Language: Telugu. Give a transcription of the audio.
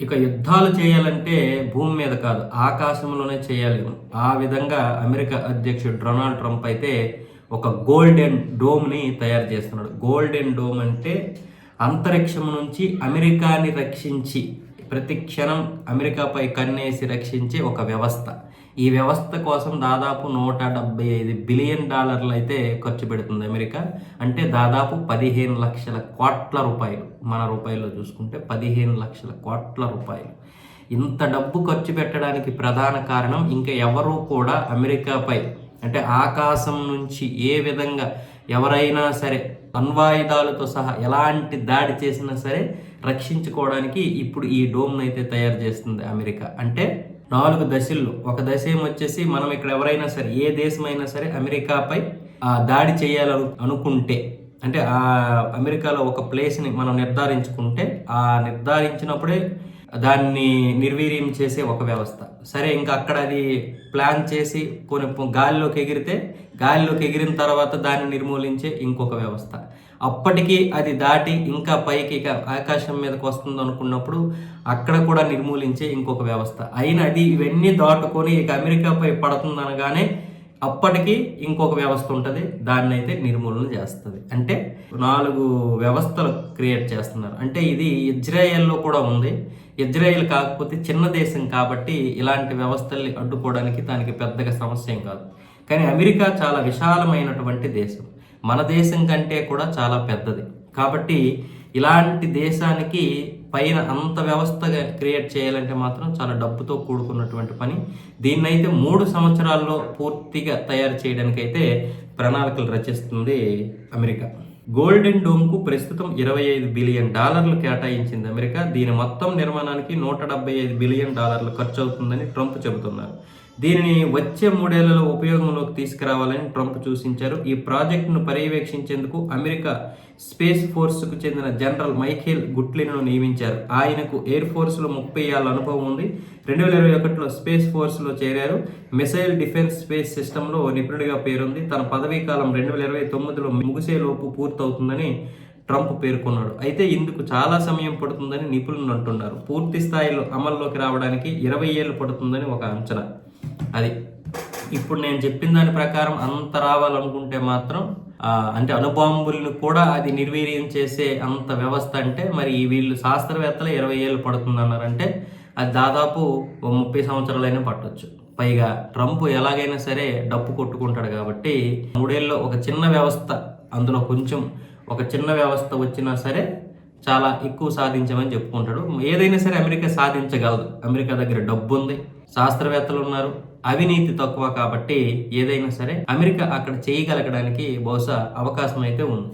ఇక యుద్ధాలు చేయాలంటే భూమి మీద కాదు ఆకాశంలోనే చేయాలి. ఆ విధంగా అమెరికా అధ్యక్షుడు డొనాల్డ్ ట్రంప్ అయితే ఒక గోల్డెన్ డోమ్ని తయారు చేస్తున్నాడు. గోల్డెన్ డోమ్ అంటే అంతరిక్షం నుంచి అమెరికాని రక్షించి ప్రతి క్షణం అమెరికాపై కన్నేసి రక్షించే ఒక వ్యవస్థ. ఈ వ్యవస్థ కోసం దాదాపు నూట డెబ్బై ఐదు బిలియన్ డాలర్లు అయితే ఖర్చు పెడుతుంది అమెరికా. అంటే దాదాపు పదిహేను లక్షల కోట్ల రూపాయలు. మన రూపాయల్లో చూసుకుంటే పదిహేను లక్షల కోట్ల రూపాయలు. ఇంత డబ్బు ఖర్చు పెట్టడానికి ప్రధాన కారణం ఇంకా ఎవరూ కూడా అమెరికాపై అంటే ఆకాశం నుంచి ఏ విధంగా ఎవరైనా సరే అణ్వాయుధాలతో సహా ఎలాంటి దాడి చేసినా సరే రక్షించుకోవడానికి ఇప్పుడు ఈ డోమ్ను అయితే తయారు చేస్తుంది అమెరికా. అంటే నాలుగు దశల్లో ఒక దశ ఏమొచ్చేసి మనం ఇక్కడ ఎవరైనా సరే ఏ దేశమైనా సరే అమెరికాపై దాడి చేయాలను అనుకుంటే అంటే ఆ అమెరికాలో ఒక ప్లేస్ని మనం నిర్ధారించుకుంటే ఆ నిర్ధారించినప్పుడే దాన్ని నిర్వీర్యం చేసే ఒక వ్యవస్థ. సరే ఇంకా అక్కడ అది ప్లాన్ చేసి కొన్ని గాలిలోకి ఎగిరితే గాలిలోకి ఎగిరిన తర్వాత దాన్ని నిర్మూలించే ఇంకొక వ్యవస్థ. అప్పటికి అది దాటి ఇంకా పైకి ఇక ఆకాశం మీదకి వస్తుంది అనుకున్నప్పుడు అక్కడ కూడా నిర్మూలించే ఇంకొక వ్యవస్థ. అయినా అది ఇవన్నీ దాటుకొని ఇక అమెరికాపై పడుతుంది అనగానే అప్పటికి ఇంకొక వ్యవస్థ ఉంటుంది దాన్ని అయితే నిర్మూలన చేస్తుంది. అంటే నాలుగు వ్యవస్థలు క్రియేట్ చేస్తున్నారు. అంటే ఇది ఇజ్రాయెల్లో కూడా ఉంది. ఇజ్రాయెల్ కాకపోతే చిన్న దేశం కాబట్టి ఇలాంటి వ్యవస్థల్ని అడ్డుకోవడానికి దానికి పెద్దగా సమస్య ఏం కాదు. కానీ అమెరికా చాలా విశాలమైనటువంటి దేశం. మన దేశం కంటే కూడా చాలా పెద్దది. కాబట్టి ఇలాంటి దేశానికి పైన అంత వ్యవస్థగా క్రియేట్ చేయాలంటే మాత్రం చాలా డబ్బుతో కూడుకున్నటువంటి పని. దీన్నైతే మూడు సంవత్సరాల్లో పూర్తిగా తయారు చేయడానికైతే ప్రణాళికలు రచిస్తుంది అమెరికా. గోల్డెన్ డోమ్కు ప్రస్తుతం ఇరవై ఐదు బిలియన్ డాలర్లు కేటాయించింది అమెరికా. దీని మొత్తం నిర్మాణానికి నూట డెబ్బై ఐదు బిలియన్ డాలర్లు ఖర్చు అవుతుందని ట్రంప్ చెబుతున్నారు. దీనిని వచ్చే మూడేళ్ళలో ఉపయోగంలోకి తీసుకురావాలని ట్రంప్ సూచించారు. ఈ ప్రాజెక్టును పర్యవేక్షించేందుకు అమెరికా స్పేస్ ఫోర్స్కు చెందిన జనరల్ మైఖేల్ గుట్లిన్ను నియమించారు. ఆయనకు ఎయిర్ ఫోర్స్లో ముప్పై ఏళ్ళ అనుభవం ఉంది. రెండు వేల ఇరవై ఒకటిలో స్పేస్ ఫోర్స్లో చేరారు. మిసైల్ డిఫెన్స్ స్పేస్ సిస్టంలో నిపుణుడిగా పేరుంది. తన పదవీ కాలం రెండు వేల ఇరవై తొమ్మిదిలో ముగిసేలోపు పూర్తవుతుందని ట్రంప్ పేర్కొన్నాడు. అయితే ఇందుకు చాలా సమయం పడుతుందని నిపుణులు అంటున్నారు. పూర్తి స్థాయిలో అమల్లోకి రావడానికి ఇరవై ఏళ్ళు పడుతుందని ఒక అంచనా. అది ఇప్పుడు నేను చెప్పిన దాని ప్రకారం అంత రావాలనుకుంటే మాత్రం అంటే అణుబాంబులను కూడా అది నిర్వీర్యం చేసే అంత వ్యవస్థ అంటే మరి వీళ్ళు శాస్త్రవేత్తలు ఇరవై ఏళ్ళు పడుతుందన్నారంటే అది దాదాపు ముప్పై సంవత్సరాలైనా పట్టవచ్చు పైగా ట్రంప్ ఎలాగైనా సరే డప్పు కొట్టుకుంటాడు కాబట్టి మూడేళ్ళలో ఒక చిన్న వ్యవస్థ అందులో కొంచెం ఒక చిన్న వ్యవస్థ వచ్చినా సరే చాలా ఎక్కువ సాధించమని చెప్పుకుంటాడు. ఏదైనా సరే అమెరికా సాధించగలదు. అమెరికా దగ్గర డబ్బు ఉంది శాస్త్రవేత్తలు ఉన్నారు. అవినీతి తక్కువ కాబట్టి ఏదైనా సరే అమెరికా అక్కడ చేయగలగడానికి బహుశా అవకాశం అయితే ఉంది.